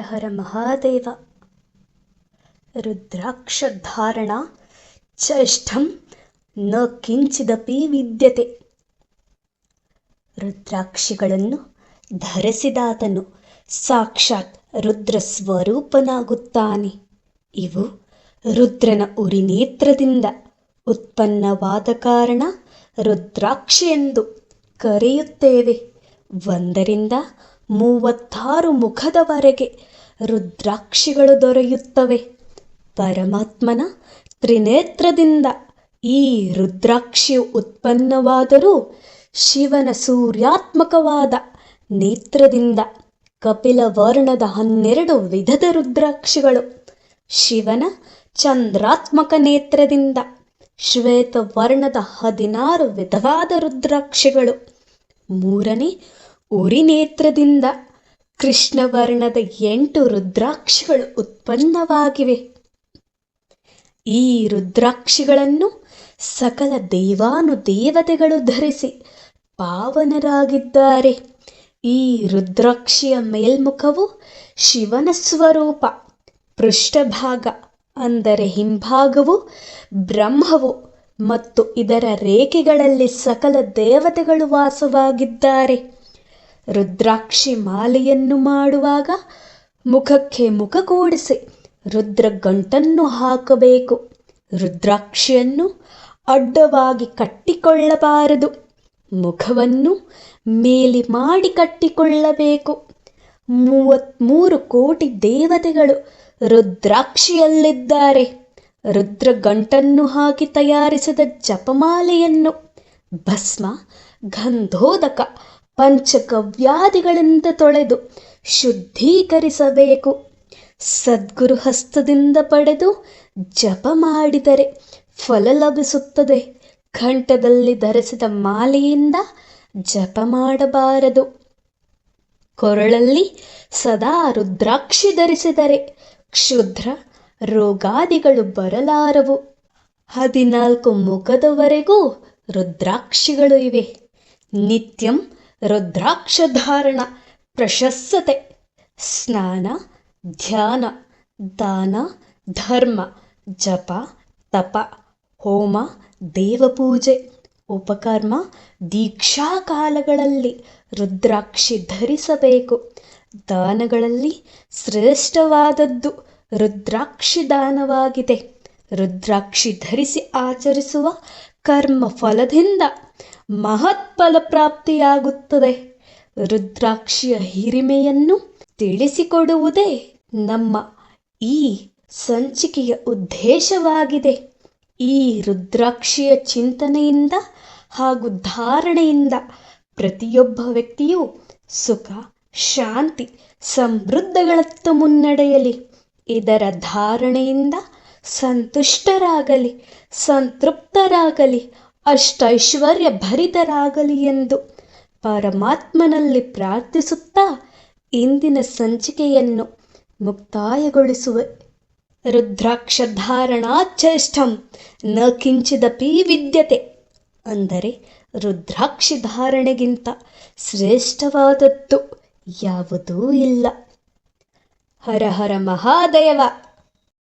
ಹರ ಮಹಾದೇವ. ರುದ್ರಾಕ್ಷಧಾರಣ ಚೇಷ್ಠಂ ನ ಕಿಂಚಿದಪಿ ವಿದ್ಯತೆ. ರುದ್ರಾಕ್ಷಿಗಳನ್ನು ಧರಿಸಿದಾತನು, ಸಾಕ್ಷಾತ್ ರುದ್ರ ಸ್ವರೂಪನಾಗುತ್ತಾನೆ ಇವು ರುದ್ರನ ಉರಿನೇತ್ರದಿಂದ ಉತ್ಪನ್ನವಾದ ಕಾರಣ ರುದ್ರಾಕ್ಷಿ ಎಂದು ಕರೆಯುತ್ತೇವೆ. ಒಂದರಿಂದ ಮೂವತ್ತಾರು ಮುಖದವರೆಗೆ ರುದ್ರಾಕ್ಷಿಗಳು ದೊರೆಯುತ್ತವೆ. ಪರಮಾತ್ಮನ ತ್ರಿನೇತ್ರದಿಂದ ಈ ರುದ್ರಾಕ್ಷಿಯು ಉತ್ಪನ್ನವಾದರೂ ಶಿವನ ಸೂರ್ಯಾತ್ಮಕವಾದ ನೇತ್ರದಿಂದ ಕಪಿಲ ವರ್ಣದ ಹನ್ನೆರಡು ವಿಧದ ರುದ್ರಾಕ್ಷಿಗಳು, ಶಿವನ ಚಂದ್ರಾತ್ಮಕ ನೇತ್ರದಿಂದ ಶ್ವೇತ ವರ್ಣದ ಹದಿನಾರು ವಿಧವಾದ ರುದ್ರಾಕ್ಷಿಗಳು, ಮೂರನೇ ಉರಿನೇತ್ರದಿಂದ ಕೃಷ್ಣವರ್ಣದ ಎಂಟು ರುದ್ರಾಕ್ಷಿಗಳು ಉತ್ಪನ್ನವಾಗಿವೆ. ಈ ರುದ್ರಾಕ್ಷಿಗಳನ್ನು ಸಕಲ ದೇವಾನು ದೇವತೆಗಳು ಧರಿಸಿ ಪಾವನರಾಗಿದ್ದಾರೆ. ಈ ರುದ್ರಾಕ್ಷಿಯ ಮೇಲ್ಮುಖವು ಶಿವನ ಸ್ವರೂಪ, ಪೃಷ್ಠಭಾಗ, ಅಂದರೆ ಹಿಂಭಾಗವು ಬ್ರಹ್ಮವು ಮತ್ತು ಇದರ ರೇಖೆಗಳಲ್ಲಿ ಸಕಲ ದೇವತೆಗಳು ವಾಸವಾಗಿದ್ದಾರೆ. ರುದ್ರಾಕ್ಷಿ ಮಾಲೆಯನ್ನು ಮಾಡುವಾಗ ಮುಖಕ್ಕೆ ಮುಖ ಕೂಡಿಸಿ ರುದ್ರ ಗಂಟನ್ನು ಹಾಕಬೇಕು. ರುದ್ರಾಕ್ಷಿಯನ್ನು ಅಡ್ಡವಾಗಿ ಕಟ್ಟಿಕೊಳ್ಳಬಾರದು. ಮುಖವನ್ನು ಮೇಲೆ ಮಾಡಿ ಕಟ್ಟಿಕೊಳ್ಳಬೇಕು. ಮೂವತ್ತ್ಮೂರು ಕೋಟಿ ದೇವತೆಗಳು ರುದ್ರಾಕ್ಷಿಯಲ್ಲಿದ್ದಾರೆ. ರುದ್ರ ಗಂಟನ್ನು ಹಾಕಿ ತಯಾರಿಸಿದ ಜಪಮಾಲೆಯನ್ನು ಭಸ್ಮ, ಗಂಧೋದಕ ಪಂಚಗವ್ಯಾದಿಗಳಿಂದ ತೊಳೆದು ಶುದ್ಧೀಕರಿಸಬೇಕು. ಸದ್ಗುರು ಹಸ್ತದಿಂದ ಪಡೆದು ಜಪ ಮಾಡಿದರೆ ಫಲ ಲಭಿಸುತ್ತದೆ. ಕಂಠದಲ್ಲಿ ಧರಿಸಿದ ಮಾಲೆಯಿಂದ ಜಪ ಮಾಡಬಾರದು. ಕೊರಳಲ್ಲಿ ಸದಾ ರುದ್ರಾಕ್ಷಿ ಧರಿಸಿದರೆ ಕ್ಷುದ್ರ ರೋಗಾದಿಗಳು ಬರಲಾರವು. ಹದಿನಾಲ್ಕು ಮುಖದವರೆಗೂ ರುದ್ರಾಕ್ಷಿಗಳು ಇವೆ. ನಿತ್ಯಂ ರುದ್ರಾಕ್ಷಧಾರಣ, ಪ್ರಶಸ್ಸತೆ, ಸ್ನಾನ, ಧ್ಯಾನ, ದಾನ, ಧರ್ಮ, ಜಪ, ತಪ, ಹೋಮ, ದೇವಪೂಜೆ, ಉಪಕರ್ಮ ದೀಕ್ಷಾ ಕಾಲಗಳಲ್ಲಿ ರುದ್ರಾಕ್ಷಿ ಧರಿಸಬೇಕು. ದಾನಗಳಲ್ಲಿ ಶ್ರೇಷ್ಠವಾದದ್ದು ರುದ್ರಾಕ್ಷಿ ದಾನವಾಗಿದೆ. ರುದ್ರಾಕ್ಷಿ ಧರಿಸಿ ಆಚರಿಸುವ ಕರ್ಮ ಫಲದಿಂದ ಮಹತ್ಫಲ ಪ್ರಾಪ್ತಿಯಾಗುತ್ತದೆ ರುದ್ರಾಕ್ಷಿಯ ಹಿರಿಮೆಯನ್ನು ತಿಳಿಸಿಕೊಡುವುದೇ ನಮ್ಮ ಈ ಸಂಚಿಕೆಯ ಉದ್ದೇಶವಾಗಿದೆ. ಈ ರುದ್ರಾಕ್ಷಿಯ ಚಿಂತನೆಯಿಂದ ಹಾಗೂ ಧಾರಣೆಯಿಂದ ಪ್ರತಿಯೊಬ್ಬ ವ್ಯಕ್ತಿಯು ಸುಖ, ಶಾಂತಿ, ಸಮೃದ್ಧಗಳತ್ತ ಮುನ್ನಡೆಯಲಿ. ಇದರ ಧಾರಣೆಯಿಂದ ಸಂತುಷ್ಟರಾಗಲಿ, ಸಂತೃಪ್ತರಾಗಲಿ. ಅಷ್ಟೈಶ್ವರ್ಯ ಭರಿತರಾಗಲಿ ಎಂದು ಪರಮಾತ್ಮನಲ್ಲಿ ಪ್ರಾರ್ಥಿಸುತ್ತಾ ಇಂದಿನ ಸಂಚಿಕೆಯನ್ನು ಮುಕ್ತಾಯಗೊಳಿಸುವೆ. ರುದ್ರಾಕ್ಷಧಾರಣಾಚೇಷ್ಟಂ ನ ಕಿಂಚಿದಪಿ ವಿದ್ಯತೆ. ಅಂದರೆ ರುದ್ರಾಕ್ಷಿ ಧಾರಣೆಗಿಂತ ಶ್ರೇಷ್ಠವಾದದ್ದು ಯಾವುದೂ ಇಲ್ಲ. ಹರ ಹರ ಮಹಾದೇವ!